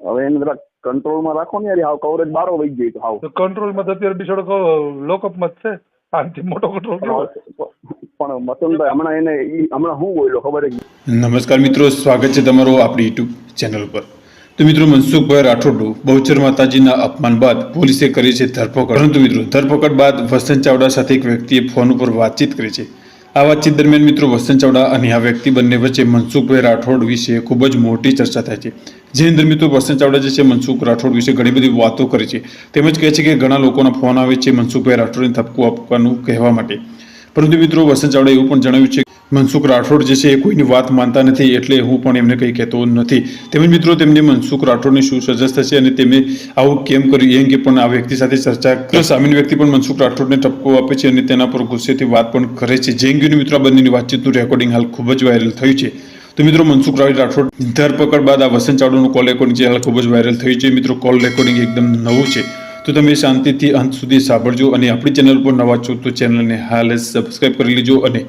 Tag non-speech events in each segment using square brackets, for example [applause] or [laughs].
હવે એને જરા કંટ્રોલમાં રાખો ને યાર હાવ કવરેજ બારો વહી જાય તો હાવ. કંટ્રોલમાં તો અત્યારે બિચારો લોકઅપમાં જ છે? આનાથી મોટો કંટ્રોલ કેવો? પણ મસનભાઈ હમણાં એને ઈ હમણાં હું બોલ્યો ખબર નમસ્કાર મિત્રો સ્વાગત છે તમારું આપણી યુટ્યુબ ચેનલ પર. તો મિત્રો મનસુખભાઈ રાઠોડનું બહુચર માતાજીના અપમાન બાદ પોલીસે કરી છે ધરપકડ. પરંતુ મિત્રો ધરપકડ બાદ વસંત ચાવડા સાથે એક વ્યક્તિએ ફોન ઉપર વાતચીત કરી છે. આ વાતચીત દરમિયાન મિત્રો વસંત ચાવડા અને આ વ્યક્તિ બંને વચ્ચે મનસુખભાઈ રાઠોડ વિશે ખૂબ જ મોટી ચર્ચા થાય છે. જેની અંદર મિત્રો, વસંત ચાવડા જે છે, મનસુખ રાઠોડ વિશે ઘણી બધી વાતો કરે છે. તેમજ કહે છે કે ઘણા લોકોના ફોન આવે છે મનસુખભાઈ રાઠોડને થપકું આપવાનું કહેવા માટે. પરંતુ મિત્રો, વસંત ચાવડાએ એવું પણ જણાવ્યું છે, મનસુખ રાઠોડ જે છે એ કોઈની વાત માનતા નથી એટલે હું પણ એમને કંઈ કહેતો નથી. તેમજ મિત્રો, તેમને મનસુખ રાઠોડની શું સજા થશે અને તેમને આવું કેમ કર્યું, એ અંગે પણ આ વ્યક્તિ સાથે ચર્ચા સામેની વ્યક્તિ પણ મનસુખ રાઠોડને ટપકો આપે છે અને તેના પર ગુસ્સેથી વાત પણ કરે છે. જે કે મિત્રો બંનેની વાતચીતનું રેકોર્ડિંગ હાલ ખૂબ જ વાયરલ થયું છે. તો મિત્રો મનસુખ રાવી રાઠોડ ધરપકડ બાદ આ વસંત ચાવડાનું કોલ રેકોર્ડિંગ જે હાલ ખૂબ જ વાયરલ થયું છે. મિત્રો કોલ રેકોર્ડિંગ એકદમ નવું છે. તો તમે શાંતિથી અંત સુધી સાંભળજો અને આપણી ચેનલ પર નવા છો તો ચેનલને હાલ જ સબસ્ક્રાઇબ કરી લેજો અને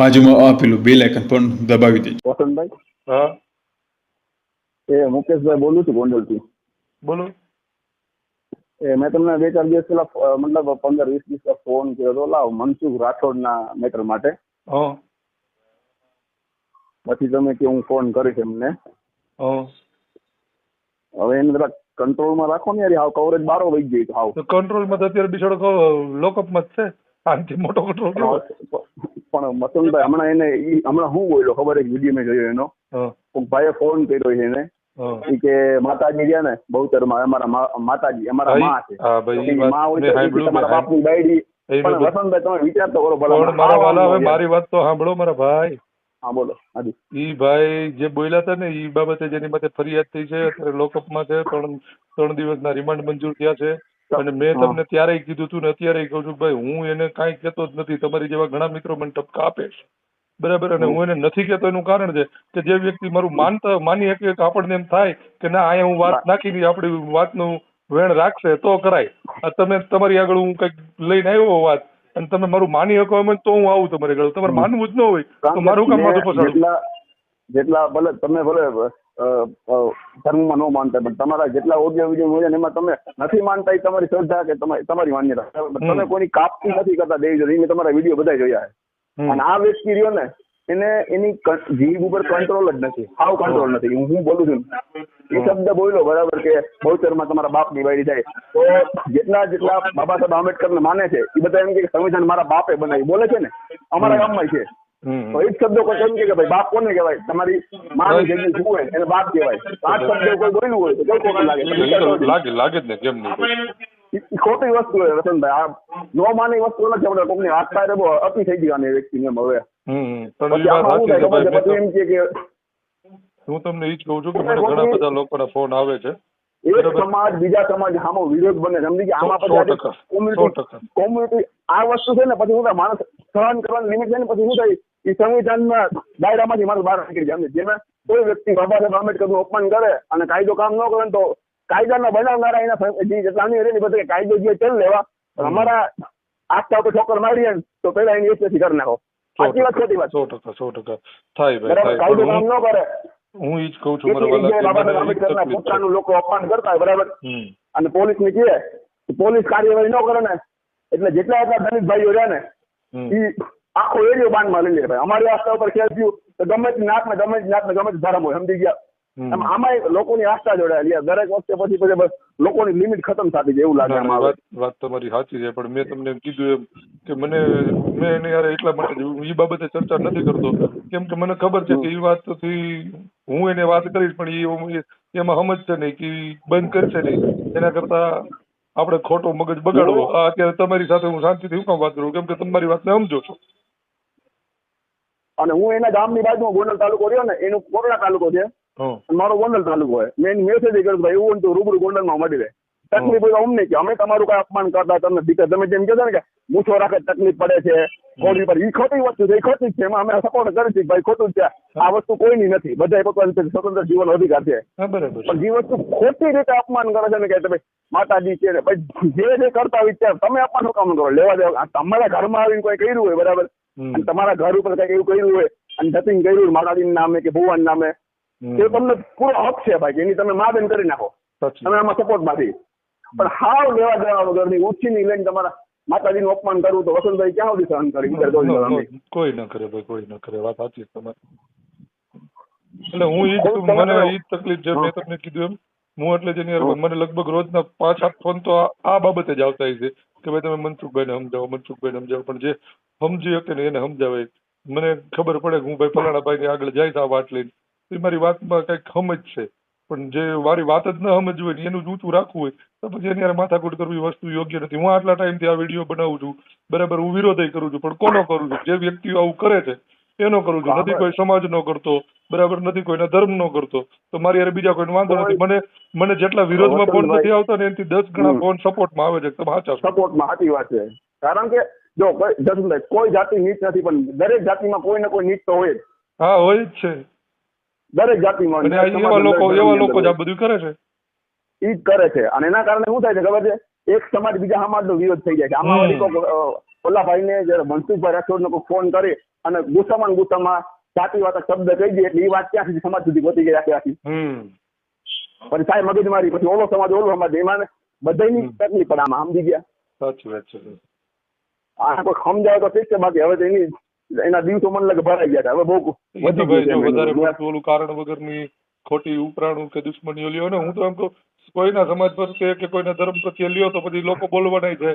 બાજુમાં આપેલું બેલ આઇકન પણ દબાવી દેજો. વસંતભાઈ? હા. એ મુકેશભાઈ બોલું છું ગોંડલથી. બોલો. એ મેં તમને બે ચાર દિવસ પહેલા મતલબ પંદર વીસ દિવસ ફોન કર્યો હતો. લાવ મનસુખ રાઠોડના મેટર માટે. હા. પછી તમે કે હું ફોન કરીશ એમને. હવે એને જરા કંટ્રોલમાં રાખો ને યાર હાવ કવરેજ બારો વહી ગઈ હાવ. કંટ્રોલમાં તો અત્યારે બિચારો લોકઅપમાં જ છે. આનાથી મોટો કંટ્રોલ પણ મસનભાઈ હમણાં એને હમણાં હું બોલ્યો ખબર એક વીડિયો મેં જોયો એનો. ભાઈએ ફોન કર્યો છે એને. કે માતાજી ગયા ને બહુચરમાં અમારા માતાજી અમારા માં છે. માં હોય તો તમારા બાપની બાયડી એ પણ વસંતભાઈ તમે વિચાર તો કરો ભલા મારા વાલા હવે મારી વાત તો સાંભળો મારા ભાઈ. હા બોલો. હાજી. ઈ ભાઈ જે બોલ્યા હતા ને ઈ બાબતે જેની માટે ફરિયાદ થઈ છે અત્યારે લોકઅપમાં છે ત્રણ ત્રણ દિવસના રિમાન્ડ મંજૂર થયા છે. અને મેં તમને ત્યારે કીધું હતું ને અત્યારે કહું છું ભાઈ હું એને કાંઈ કહેતો જ નથી. તમારી જેવા ઘણા મિત્રો મને ટપકા આપે છે. બરાબર? અને હું એને નથી કહેતો એનું કારણ છે કે જે વ્યક્તિ મારું માનતા માની શકે કે આપણને એમ થાય કે ના અહીંયા હું વાત નાખી આપણી વાતનું વેણ રાખશે તો કરાય. તમે તમારી આગળ હું કંઈક લઈને આવ્યો વાત. અને તમે મારું માની શકો એમ તો હું આવું તમારે આગળ તમારે માનવું જ ન હોય તો મારું કામ માથું મેં પસાડું જેટલા જેટલા ભલે તમે ભલે ધર્મમાં ન માનતા પણ તમારા જેટલા ઓડિયો વીડિયો હોય એમાં તમે નથી માનતા એ તમારી શ્રદ્ધા કે તમારી તમારી માન્યતા. તમે કોઈની કાપતી નથી કરતા દેવી જોઈએ મેં તમારા વીડિયો બધા જોયા છે. અને આ વ્યક્તિ રહ્યો ને એને એની જીભ ઉપર કંટ્રોલ જ નથી. હાવ કંટ્રોલ નથી. હું હું બોલું છું. એ શબ્દ બોલ્યો બરાબર કે બહુચરમાં તમારા બાપ વાયડી જાય તો જેટલા જેટલા બાબા સાહેબ આંબેડકર ને માને છે એ બધા એમ કે સંવિધાન મારા બાપે બનાવી બોલે છે ને? અમારા ગામમાં છે. તો એક શબ્દ કોઈ એમ કે ભાઈ બાપ કોને કહેવાય? તમારી માની જગ્યાએ શું હોય? એને બાપ કહેવાય. આ શબ્દ કોઈ બોલ્યું હોય તો કેવું ખોટું લાગે. લાગે જ ને કેમ નહીં ખોટી વસ્તુ હોય રતનભાઈ. આ નો માની વસ્તુ નથી આપણે કોકની રે બહુ અતિ થઈ ગઈ વ્યક્તિ વ્યક્તિને એમ હવે. હમ પણ એ વાત સાચી છે ભાઈ મેં એમ કે હું તમને એ જ કહું છું કે મને ઘણા બધા લોકોના ફોન આવે છે. એક સમાજ બીજા સમાજ સામો વિરોધ બને સમજી કે આમાં પછી કોમ્યુનિટી કોમ્યુનિટી આ વસ્તુ છે ને પછી શું થાય? માણસ સહન કરવાની લિમિટ છે ને પછી શું થાય? એ સંવિધાનના દાયરામાંથી માણસ બહાર નીકળી જાય? જેમાં કોઈ વ્યક્તિ બાબા સાહેબ આંબેડકરનું અપમાન કરે અને કાયદો કામ ન કરે ને તો કાયદાના બનાવનારા એના જે જેટલાની રહે ને બધા કાયદો જે ચાલ લેવા અમારા આસ્થા ઉપર ઠોકર મારીએ ને તો પેલા એની એસપીસી કરી નાખો. સાચી વાત ખોટી વાત. સો ટકા સો ટકા. થાય ભાઈ કાયદો કામ ન કરે. હું ઈ જ કહું છું મારા એટલી જગ્યાએ બાબા સાહેબ વાલા કે મને ઈ જ આંબેડકરના તકલીફ છે. પોતાનું લોકો અપમાન કરતા હોય બરાબર? અને પોલીસ ને કહે પોલીસ કાર્યવાહી ન કરે ને એટલે જેટલા એટલા દલિત ભાઈઓ રહ્યા ને. ઈ આખો એરિયો બાંધમાં લઈ લે ભાઈ. અમારી આસ્થા ઉપર ખેલ થયું તો ગમે તે નાક ને ગમે તે નાક ને ગમે તે ધર્મ હોય સમજી ગયા? આમાં લોકોની આસ્થા જોડાયેલી. દરેક વખતે પછી પછી બસ લોકોની લિમિટ ખતમ થતી જાય એવું લાગે વાત વાત તમારી સાચી છે પણ મેં તમને કીધું એમ કે મને મેં એને યાર એટલા માટે એ બાબતે ચર્ચા નથી કરતો. કેમ કે મને ખબર છે કે ઈ વાતથી હું એને વાત કરીશ પણ એ- એમાં સમજશે નહીં કે બંધ કરશે નહીં. એના કરતા આપણે ખોટો મગજ બગાડવો આ અત્યારે તમારી સાથે હું શાંતિથી હું કામ વાત કરું? કેમ કે તમારી વાતને સમજો છો. અને હું એના ગામની બાજુમાં ગોંડલ તાલુકો રહ્યો ને એનું કોરડા તાલુકો છે. મારો ગોંડલ તાલુકો હોય મેં મેસેજ કર્યો ભાઈ એવું તો રૂબરૂ ગોંડલમાં મળી રહે તકલીફ હોય અમને કે અમે તમારું કઈ અપમાન કરતા તમને દીકરા તમે જેમ કહેતા ને કે મૂછો રાખે તકલીફ પડે છે કોડી પર એ ખોટી વસ્તુ છે એ ખોટી છે એમાં અમે સપોર્ટ કરી છીએ ભાઈ ખોટું છે આ વસ્તુ કોઈની નથી બધા પોતાની સ્વતંત્ર જીવન અધિકાર છે. પણ જે વસ્તુ ખોટી રીતે અપમાન કરે છે ને કે તમે માતાજી છે ભાઈ જે જે કરતા હોય ત્યાં તમે અપમાન કામ કરો લેવા દેવા તમારા ઘરમાં આવીને કોઈ કર્યું હોય બરાબર અને તમારા ઘર ઉપર કઈ એવું કર્યું હોય અને જતીન કર્યું માતાજી નામે કે ભુવન નામે. તે તમને પૂરો હક છે ભાઈ એની તમે મા બેન કરી નાખો. તમે આમાં સપોર્ટમાંથી પણ હાવ લેવા દેવા વગરની ઉછીની લઈને તમારા માતાજીનું અપમાન કરવું તો વસંતભાઈ ક્યાં સુધી સહન કરી? કોઈ ન કરે ભાઈ કોઈ ન કરે. વાત સાચી તમારી. એટલે હું તમારે- મને ઈ તકલીફ છે મેં તમને કીધું એમ. હું એટલે જેની મને લગભગ રોજના પાંચ આઠ ફોન તો આ બાબતે જ આવતા છે કે ભાઈ તમે મનસુખભાઈને સમજાવો મનસુખભાઈને સમજાવો. પણ જે સમજી શકે ને એને સમજાવે. મને ખબર પડે કે હું ભાઈ ફલાણા ભાઈને આગળ જાય આ વાત લઈને. ઈ મારી વાતમાં કંઈક સમજ છે. પણ જે મારી વાત જ ન સમજવી હોય ને એનું ઊંચું રાખવું હોય તો પછી એની યાર માથાકૂટ કરવી વસ્તુ યોગ્ય નથી. હું આટલા ટાઈમથી આ વીડિયો બનાવું છું. બરાબર હું વિરોધય કરું છું પણ કોનો કરું છું? જે વ્યક્તિઓ આવું કરે છે એનો કરું છું. નથી કોઈ સમાજ નો કરતો બરાબર? નથી કોઈના ધર્મ નો કરતો. તો મારી યાર બીજા કોઈને વાંધો નથી. મને મને જેટલા વિરોધમાં ફોન નથી આવતા ને એનાથી દસ ગણા. ફોન સપોર્ટમાં આવે છે તમે સાચા સપોર્ટમાં સાચી વાત છે. કારણ કે જો કોઈ જસુભાઈ કોઈ જાતિ નીચ નથી પણ દરેક જાતિમાં કોઈ ને કોઈ નીચ તો હોય હા હોય જ છે. દરેક જાતિમાં એવા લોકો એવા લોકો જ આ બધું કરે છે? ઈ જ કરે છે. અને એના કારણે શું થાય છે ખબર છે? એક સમાજ બીજા સમાજ નો વિરોધ થઈ જાય છે. આમાં વળી કોક, ઓલા ભાઈ ને જયારે મનસુખભાઈ રાઠોડને કોઈ ફોન કરે અને ગુસ્સામાં ગુસ્સામાં જાતિવાચક શબ્દ કહી દે એટલે એ વાત ક્યાં સુધી સમાજ સુધી પહોંચી ગઈ આખી આખી. સાહેબ પછી મારી મગજમારી પછી ઓલો સમાજ ઓલો સમાજ એમાં બધાની. તકલીફ પડે આમાં સમજી ગયા. સાચી વાત છે. આ કોઈ સમજાવે તો ઠીક છે બાકી હવે તો એની એના દિવસો મને લાગે ભરાઈ ગયા હવે બહુ જો વધારે ઓલું કારણ વગરની ખોટી ઉપરાણું કે દુશ્મનીઓ લ્યો ને હું તો એમ કહું કોઈના સમાજ પ્રત્યે કે કોઈના ધર્મ પ્રત્યે લ્યો તો પછી લોકો બોલવાના છે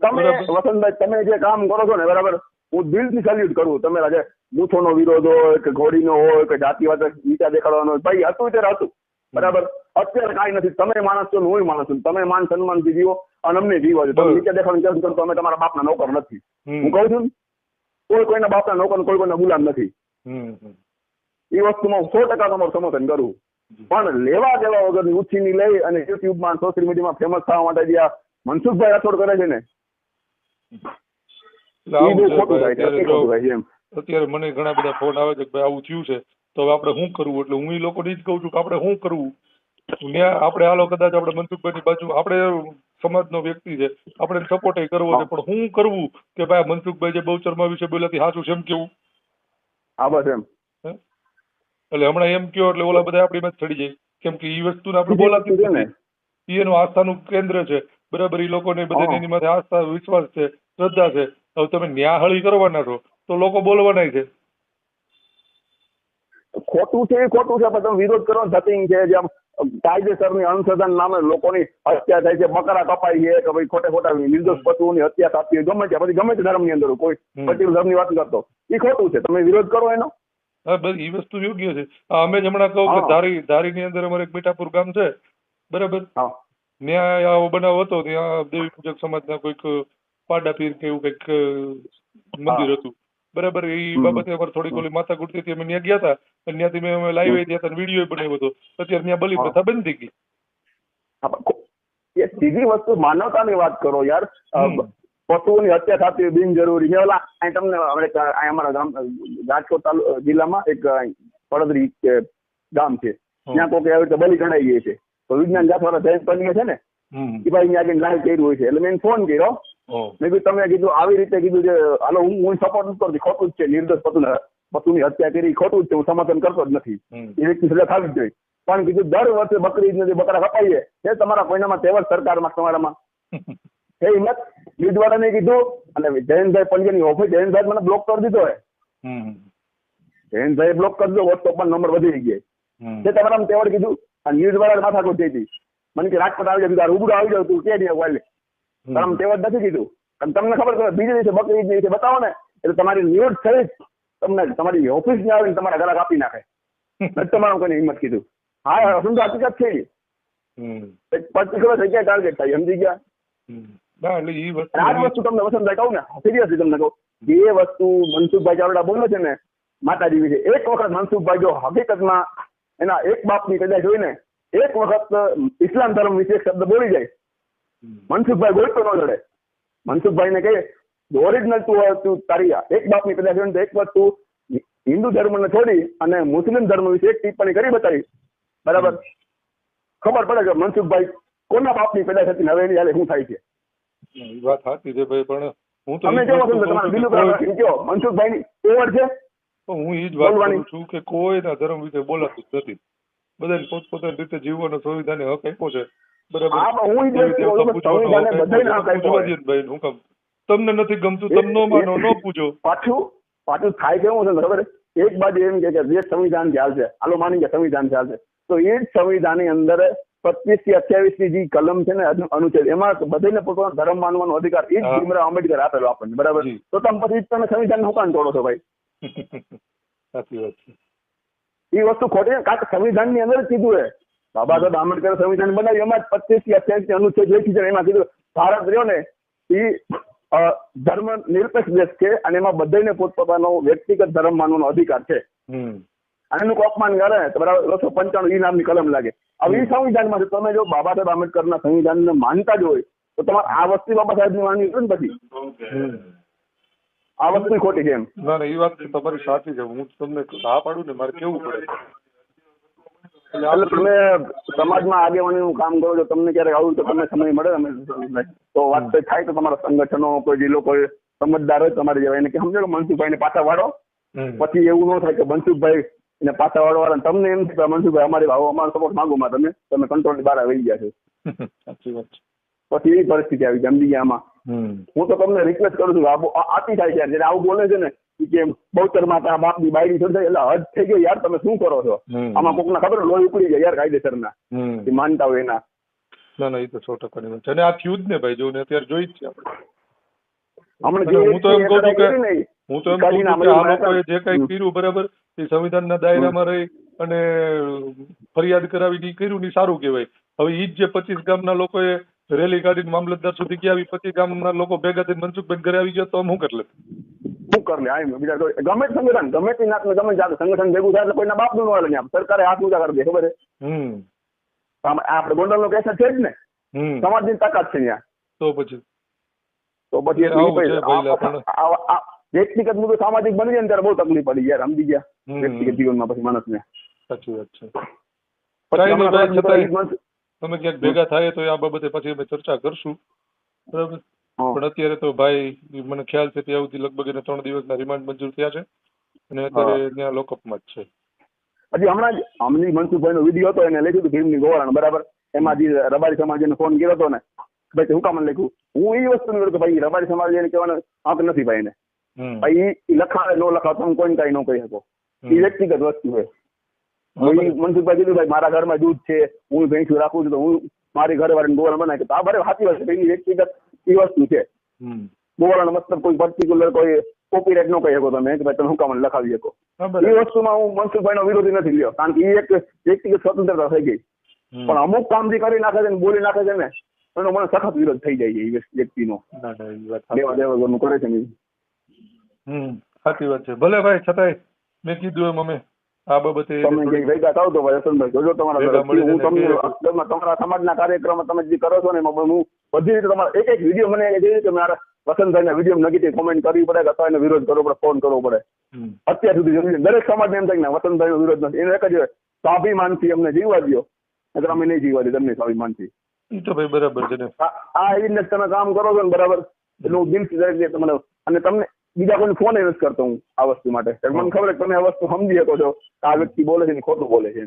તમે વસંતભાઈ તમે જે કામ કરો છો ને બરાબર? હું દિલથી સલ્યુટ કરું. તમે આજે બૂથોનો વિરોધ હોય કે ઘોડીનો હોય કે જાતિવાદ નીચા દેખાડવાનો હોય ભાઈ હતું ત્યારે હતું. બરાબર? અત્યારે કાંઈ નથી. તમે માણસ છો ને હું માણસ છું. તમે માન સન્માનથી જીવો અને અમને જીવો છો. તમે. નીચે દેખાડવાનું તો અમે તમારા બાપના નોકર નથી. હું કહું છું કોઈ કોઈના બાપના નોકર કોઈ કોઈના ગુલામ નથી. એ વસ્તુમાં સો ટકા તમારું સમર્થન કરું. પણ લેવા દેવા વગરની ઉછીની લઈ અને યુટ્યુબમાં સોશિયલ મીડિયામાં ફેમસ થવા માટે જે આ મનસુખભાઈ રાઠોડ કરે છે ને અત્યારે મને ઘણા બધા ફોન આવે છે કે ભાઈ આવું થયું છે. તો હવે આપણે શું કરવું? એટલે હું એ લોકોને જ કહું છું કે આપણે શું કરવું? ત્યાં આપણે હાલો કદાચ આપણે મનસુખભાઈની બાજુ આપણે સમાજનો વ્યક્તિ છે. આપણે સપોર્ટ કરવો છે પણ શું કરવું કે ભાઈ મનસુખભાઈ જે બહુચરમાં વિશે બોલ્યા સાચું છે એમ કેવું? હા બસ એમ. એટલે હમણાં એમ કયો એટલે ઓલા બધા આપણી માં ચડી જાય. કેમ કે એ વસ્તુને આપણે બોલાતી છે ને, એનું આસ્થાનું કેન્દ્ર છે. બરાબર એ લોકોને બધાને હા. એની માથે આસ્થા વિશ્વાસ છે શ્રદ્ધા છે. હવે તમે ન્યાહળી કરવાના છો તો લોકો બોલવાના છે. ખોટું છે એ ખોટું છે પણ તમે વિરોધ કરો ધતિંગ છે જેમ કાયદેસરની અનુસંધાન નામે લોકોની હત્યા થાય છે બકરા કપાઈ છે કે ભાઈ ખોટે ખોટા નિર્દોષ પશુઓની હત્યા થતી હોય ગમે તે પછી ગમે તે ધર્મની અંદર કોઈ પટેલ ધર્મની વાત કરતો. એ ખોટું છે. તમે વિરોધ કરો એનો? બસ એ વસ્તુ યોગ્ય છે. અમે જ હમણાં કહું કે. ધારી ધારીની અંદર અમારે એક મીઠાપુર ગામ છે. બરાબર? ત્યાં આવો બનાવ હતો ત્યાં દેવી પૂજક સમાજના કોઈક પાડા પીર કે એવું કંઈક મંદિર હતું. બરાબર એ બાબતે અમારે થોડીક ઓલી માથા હતી અમે ત્યાં ગયા હતા અને ત્યાંથી મેં અમે લાઈવ ગયા હતા વીડિયો બનાવ્યો હતો. અત્યારે ત્યાં બલી પ્રથા બંધ થઈ ગઈ. એ સીધી વસ્તુ માનવતાની વાત કરો યાર. પશુઓની હત્યા થતી હોય બિનજરૂરી. મેં ઓલા અહીં તમને અમારા ગામ રાજકોટ તાલુ જિલ્લામાં એક પડદરી ગામ છે. ત્યાં કોઈ આવી રીતે બલી ચડાઈ ગઈ છે. તો વિજ્ઞાન જાતવાળા જયંત પંડ્યા છે ને એ ભાઈ ત્યાં આગળ લાઈવ કર્યું હોય છે. એટલે મેં ફોન કર્યો. મેં કીધું તમે કીધું આવી રીતે કીધું કે હાલો હું હું સપોર્ટ નથી કરતી ખોટું જ છે નિર્દોષ પતુ પશુની હત્યા કરી ખોટું જ છે હું સમર્થન કરતો જ નથી. એ વ્યક્તિ સજા થવી જ જોઈએ. પણ કીધું દર વર્ષે બકરી જે બકરા કપાઈએ એ તમારા કોઈનામાં તહેવાર સરકારમાં તમારામાં. [laughs] એ હિંમત. લીડવાળાને કીધું અને જયંતભાઈ પંજાની ઓફિસ જયંતભાઈ મને બ્લોક કરી દીધો હે. જયંતભાઈ બ્લોક કરી દો વોટ્સઅપ પર નંબર વધી ગઈ તે તમારા તહેવાર કીધું અને ન્યૂઝવાળા માથાકૂટ થઈ હતી મને કે રાજકોટ આવી જાય રૂબરૂ આવી જાવ તું કે નહીં વાલે તારા વાત નથી કીધું અને તમને ખબર છે બીજે દિવસે બકરી દિવસે બતાવો ને એટલે તમારી ન્યૂઝ થઈ તમને તમારી ઓફિસ ને આવીને તમારા ઘરે કાપી નાખે. [laughs] નથી તમારા કોઈને હિંમત કીધું. હા સમજો હકીકત છે પર્ટિક્યુલર જગ્યાએ ટાર્ગેટ થાય સમજી ગયા? આ વસ્તુ તમને વસંતભાઈ કહું ને સિરિયસલી તમને કહું. બે વસ્તુ મનસુખભાઈ ચાવડા બોલે છે ને માતાજી વિશે એક વખત મનસુખભાઈ જો હકીકતમાં એના એક બાપની કદાચ જોઈને એક વખત ઇસ્લામ ધર્મ વિશે શબ્દ બોલી જાય. મનસુખભાઈ ગોળતો ન લડે મનસુખભાઈને કહે ઓરિજિનલ તું તું તારી એક બાપની ની હોય ને એક વાત તું હિન્દુ ધર્મને છોડી અને મુસ્લિમ ધર્મ વિશે એક ટિપ્પણી કરી બતાવી બરાબર? ખબર પડે કે મનસુખભાઈ કોના બાપની પેદા થતી ને હાલે શું થાય છે? વાત સાચી છે ભાઈ પણ હું તો તમે કેવો છો તમારે કાંઈ કયો મનસુખભાઈ ની ઓવર છે? હું એ જ વાત કરું છું કે કોઈના ધર્મ વિશે બોલાતું જ નથી. બધાને પોતપોતાની રીતે જીવવાનો સંવિધાને હક આપ્યો છે. હા, હું સંવિધાને ને હું તમને નથી ગમતું તમે માનો ન પૂજો પાછું પાછું થાય કેવું છે બરાબર? એક બાજુ એમ કે જે સંવિધાન ચાલશે આલો માની કે સંવિધાન ચાલશે તો એ જ સંવિધાનની અંદર પચીસથી અઠ્યાવીસની જે કલમ છે ને અનુ- અનુચ્છેદ એમાં બધાને પોતાનો ધર્મ માનવાનો અધિકાર એ જ હા. ભીમરાવ આંબેડકર આપેલો આપણને બરાબર? તો તમે પછી તમે સંવિધાન હું કામ તોડો છો ભાઈ? [laughs] સાચી વાત છે. એ વસ્તુ ખોટી. કારણ કે સંવિધાનની અંદર જ કીધું છે. બાબા સાહેબ આંબેડકર સંવિધાન બનાવ્યું એમાં જ પચીસથી અઠ્યાસી અનુચ્છેદ લખી છે એમાં કીધું ભારત રહ્યો ને એ ધર્મ નિરપેક્ષ દેશ છે અને એમાં બધાને પોતપોતાનો વ્યક્તિગત ધર્મ માનવાનો અધિકાર છે. અને એનું અપમાન કરે તો બરાબર બસો પંચાણું ઈ નામની કલમ લાગે. હવે એ સંવિધાનમાં તમે જો બાબા સાહેબ આંબેડકરના સંવિધાનને માનતા જ હોય તો તમારે આ વસ્તુ બાબા સાહેબની માનવી છે ને પછી? આ વસ્તુ ખોટી છે એમ. ના ના એ વાત તમારી સાચી છે. હું તમને ના પાડું ને મારે કેવું પડે? એટલે તમે સમાજમાં આગેવાનીનું કામ કરો છો તમને ક્યારેક આવું તો તમને સમય મળે? અમે તો વાત થાય તો તમારા સંગઠનો કોઈ જિલ્લો લોકો સમજદાર હોય તમારે જેવા એને કે સમજો કે મનસુખભાઈને પાછા વાળો. પછી એવું ન થાય કે મનસુખભાઈ ને પાછા વાળવા તમને એમ કે મનસુખભાઈ અમારી ભાવો અમારો સપોર્ટ માંગો માં તમે તમે કંટ્રોલ બહાર આવી ગયા છો. સાચી વાત છે. પછી એવી પરિસ્થિતિ આવી ગયા આમાં હું તો તમને રિક્વેસ્ટ કરું છું કે આ આતી થાય છે યાર. જ્યારે આવું બોલે છે ને કે બહુતર માતા બાપની બાયડી થોડી થાય એટલે હદ થઈ ગયો યાર તમે શું કરો છો? આમાં કોક ના ખબર લોહી ઉપડી જાય યાર કાયદેસર ના એ માનતા હોય એના. ના ના એ તો સો ટકાની વાત. છે અને આ થયું જ ને ભાઈ જો ને અત્યારે જોઈ જ છે આપણે. હું તો એમ કહું છું કે- કરી ને ઈ, હું તો એમ કહું છું કે આ લોકોએ જે કઈ કર્યું બરાબર એ સંવિધાનના દાયરામાં રહી અને ફરિયાદ કરાવીને ઈ કર્યું ની સારું કહેવાય. હવે ઈ જ જે પચીસ ગામના લોકોએ રેલી કાઢીને મામલતદાર સુધી ગયા આવી પચીસ ગામના લોકો ભેગા થઈને મનસુખભાઈ ઘરે આવી ગયા તો આમ શું કરી લે શું કર લે આ બીજા ગમે તે સંગઠન ગમે તે નાતનું ગમે જાત સંગઠન ભેગું થાય એટલે કોઈના બાપનું ન ત્યાં. સરકારે હાથ ઊંચા કરી દે ખબર છે? હમ. ગોંડલ નો કેસ છે જ ને? સમાજની તાકાત છે ત્યાં તો પછી? તો પછી વ્યક્તિગત મુદ્દો સામાજિક બની જાય ત્યારે બહુ તકલીફ પડી યાર સમજી ગયા. વ્યક્તિગત જીવનમાં પછી માણસને. સાચી વાત છે. તમે ક્યાંક ભેગા થાય તો આ બાબતે પછી અમે ચર્ચા કરશું. બરાબર. પણ અત્યારે તો ભાઈ મને ખ્યાલ છે ત્યાં સુધી લગભગ એને ત્રણ દિવસના રિમાન્ડ મંજૂર થયા છે અને અત્યારે ત્યાં લોકઅપમાં જ છે. હજી હમણાં જ અમની મનસુખભાઈનો વીડિયો હતો એને લખ્યું હતું ભીમની ગોવાળાનો બરાબર? એમાં જે રબારી સમાજને ફોન કર્યો હતો ને ભાઈ હું કામ લખ્યું? હું એ વસ્તુ કે ભાઈ રબારી સમાજ એને કહેવાનો હક નથી ભાઈ એને. હમ. ભાઈ લખાવે ન લખાવે તમે કોઈને કઈ ન કહી શકો. એ વ્યક્તિગત વસ્તુ છે. મનસુખભાઈ કીધું ભાઈ મારા ઘરમાં દૂધ છે હું ભેંસું રાખું છું તો હું મારી ઘરે વાળીને ગોવાળા બનાવી તો આ બરાબર સાચી વાત છે વ્યક્તિગત એ વસ્તુ છે. ગોવાળાનો મતલબ કોઈ પર્ટિક્યુલર કોઈ કોપીરાઇટ નો કહી શકો તમે કે ભાઈ તમે હું લખાવી શકો. એ. વસ્તુમાં હું મનસુખભાઈ નો વિરોધી નથી લ્યો કારણ કે એ એક વ્યક્તિગત સ્વતંત્રતા થઈ ગઈ. પણ અમુક કામ જે કરી નાખે છે ને બોલી નાખે છે ને એનો મને સખત વિરોધ થઈ જાય છે એ વ્યક્તિનો. દેવા દેવા કરે છે હમ. સાચી વાત છે. ભલે ભાઈ છતાંય મેં કીધું એમ અમે. આ બાબતે તમે જે ભેગા થાવ તો ભાઈ જોજો તમારા હું તમને તમારા સમાજના કાર્યક્રમ તમે જે કરો છો ને એમાં હું બધી રીતે તમારા એક એક વીડિયો મને જે રીતે મારા વસંતભાઈના વીડિયો નેગેટિવ કોમેન્ટ કરવી પડે અથવા એનો વિરોધ કરવો પડે ફોન કરવો પડે. અત્યાર સુધી જરૂરી દરેક સમાજને એમ થાય કે ના, વસંતભાઈનો વિરોધ નથી. એને એક જ સ્વાભિમાનથી અમને જીવવા દો એટલે અમે નહીં જીવવા દે તમને સ્વાભિમાનથી. ઈ તો ભાઈ બરાબર છે આ એવી રીતે તમે કામ કરો છો ને બરાબર? એટલે હું દિલથી દરેક તમને અને તમને બીજા કોઈને ફોન નથી કરતો હું આ વસ્તુ માટે. મને ખબર છે તમે આ વસ્તુ સમજી શકો છો આ વ્યક્તિ બોલે છે ને ખોટું બોલે છે.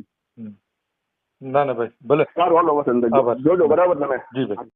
ના ના ભાઈ ભલે. સારું હાલો વસંત જોજો બરાબર તમે? જી ભાઈ.